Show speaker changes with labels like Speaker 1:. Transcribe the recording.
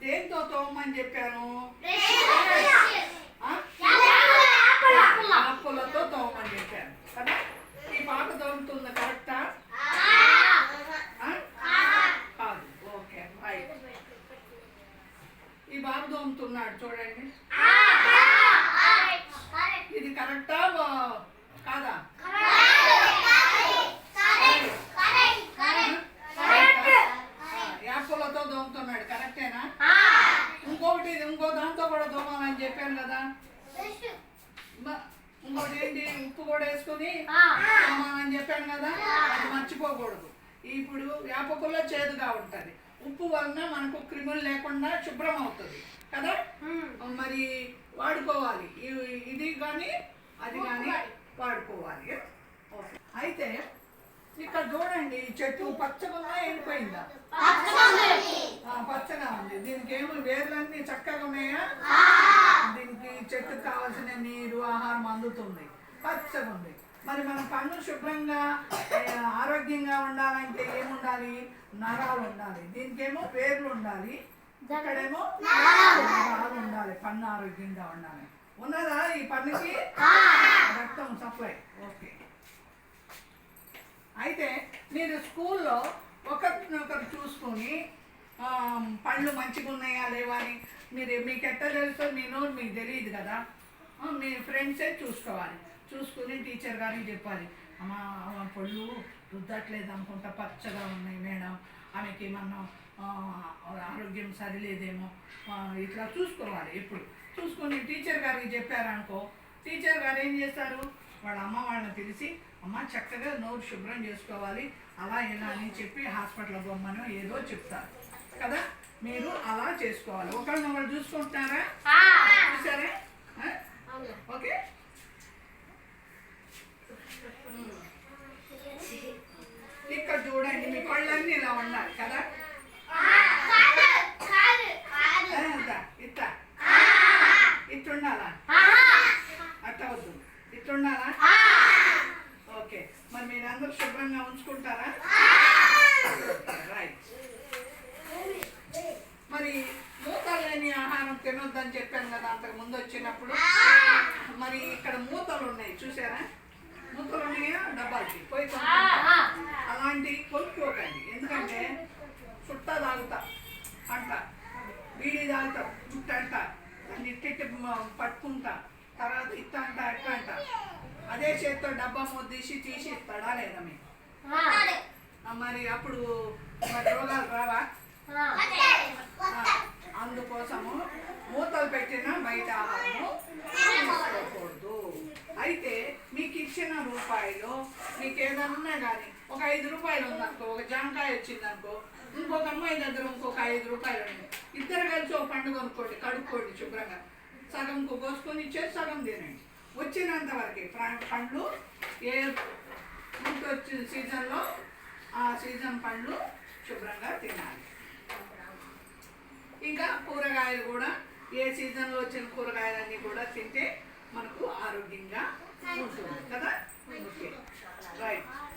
Speaker 1: దేంతో తోమని చెప్పాను? ఆకులతో తోమని చెప్పాను. కదా? ఈ పాప తోముతుంది కరెక్టా? కాదు. ఓకే రైట్ ఈ బాబు తోముతున్నాడు చూడండి ఇది కరెక్టా వా- కాదా యాప్లతో దోముతున్నాడు కరెక్టేనా ఇంకొకటి ఇంకో దాంతో కూడా చెప్పాను కదా. ఇంకోటి ఏంటి ఉప్పు కూడా వేసుకొని దోమాలని చెప్పాను కదా అది మర్చిపోకూడదు. ఇప్పుడు వేప పుల్ల చేదుగా ఉంటుంది. ఉప్పు వలన మనకు క్రిములు లేకుండా శుభ్రం అవుతుంది. కదా? మరి వాడుకోవాలి. ఇది కానీ అది కానీ వాడుకోవాలి. ఓకే. అయితే ఇక్కడ చూడండి ఈ చెట్టు పచ్చగా ఎండిపోయిందా? పచ్చగా ఉంది. దీనికి ఏమో వేర్లన్నీ చక్కగా ఉన్నాయా? దీనికి చెట్టుకు కావాల్సిన నీరు ఆహారం అందుతుంది. పచ్చగా ఉంది మరి మన పన్ను శుభ్రంగా ఆరోగ్యంగా ఉండాలంటే ఏముండాలి? నరాలు ఉండాలి. దీనికేమో వేర్లు ఉండాలి. ఇక్కడేమో నరాలు ఉండాలి. పన్ను ఆరోగ్యంగా ఉండాలి. ఉన్నదా ఈ పన్నుకి? రక్తం సప్లై. ఓకే. అయితే మీరు స్కూల్లో ఒకరినొకరు చూసుకొని పళ్ళు మంచిగా ఉన్నాయా లేవా అని. మీరు మీకు ఎట్లా తెలుసో మీ నోరు మీకు తెలియదు కదా. మీ ఫ్రెండ్సే చూసుకోవాలి. చూసుకుని టీచర్ గారికి చెప్పాలి. అమ్మా పళ్ళు రుద్దట్లేదు అనుకుంటా పచ్చగా ఉన్నాయి మేడం. ఆమెకి ఏమన్నా ఆరోగ్యం సరిలేదేమో. ఇట్లా చూసుకోవాలి ఎప్పుడు. చూసుకొని టీచర్ గారికి చెప్పారనుకో టీచర్ గారు ఏం చేస్తారు? వాళ్ళ అమ్మ వాళ్ళని పిలిచి అమ్మ చక్కగా నోరు శుభ్రం చేసుకోవాలి. అలా ఇలా అని చెప్పి హాస్పిటల్ బొమ్మను ఏదో చెప్తారు. కదా? మీరు అలా చేసుకోవాలి. ఒకళ్ళనొకళ్ళు చూసుకుంటున్నారా? చూసారా? ఆ? ఓకే? ఇక్కడ చూడండి మీ కళ్ళన్నీ ఇలా ఉండాలి కదా? ఎంత ఇట్ట ఇట్టుండాలా అట్ట వద్దు. ఇట్టుండాలా ఓకే. మరి మీరందరూ శుభ్రంగా ఉంచుకుంటారా? రైట్. మరి మూతలు లేని ఆహారం తినొద్దని చెప్పాను కదా అంతకు ముందు వచ్చినప్పుడు. మరి ఇక్కడ మూతలు ఉన్నాయి చూసారా మూతలు ఉన్నాయా? డబ్బాలకి. పోయి. అలాంటివి కొనుక్కోకండి. ఎందుకంటే చుట్టా తాగుతా అంట. బీడీ తాగుతా చుట్ట అంట. దాన్ని ఇట్టి పట్టుకుంటా. తర్వాత ఇట్ట అంట అట్ట అంట. అదే చేత్తో డబ్బా మూత తీసి ఇస్తాడా లేదా మీకు? మరి అప్పుడు మరి రోగాలు రావా? అందుకోసము మూతలు పెట్టిన బయట ఆహారము తీసుకోకూడదు. అయితే మీకు ఇచ్చిన రూపాయలు మీకు ఏదన్నా కానీ ఒక ఐదు రూపాయలు ఉందనుకో ఒక జామకాయ వచ్చిందనుకో ఇంకొక అమ్మాయి దగ్గర ఇంకొక ఐదు రూపాయలు ఉంది ఇద్దరు కలిసి ఒక పండు కొనుక్కోండి కడుక్కోండి శుభ్రంగా. సగం కోసుకొని ఇచ్చేసి సగం తినండి. వచ్చినంత వరకు పండ్లు ఏ ఫ్రూట్ వచ్చిన సీజన్లో ఆ సీజన్ పండ్లు శుభ్రంగా తినాలి. ఇంకా కూరగాయలు కూడా ఏ సీజన్లో వచ్చిన కూరగాయలన్నీ కూడా తింటే మనకు ఆరోగ్యంగా ఉంటుంది. కదా? Okay right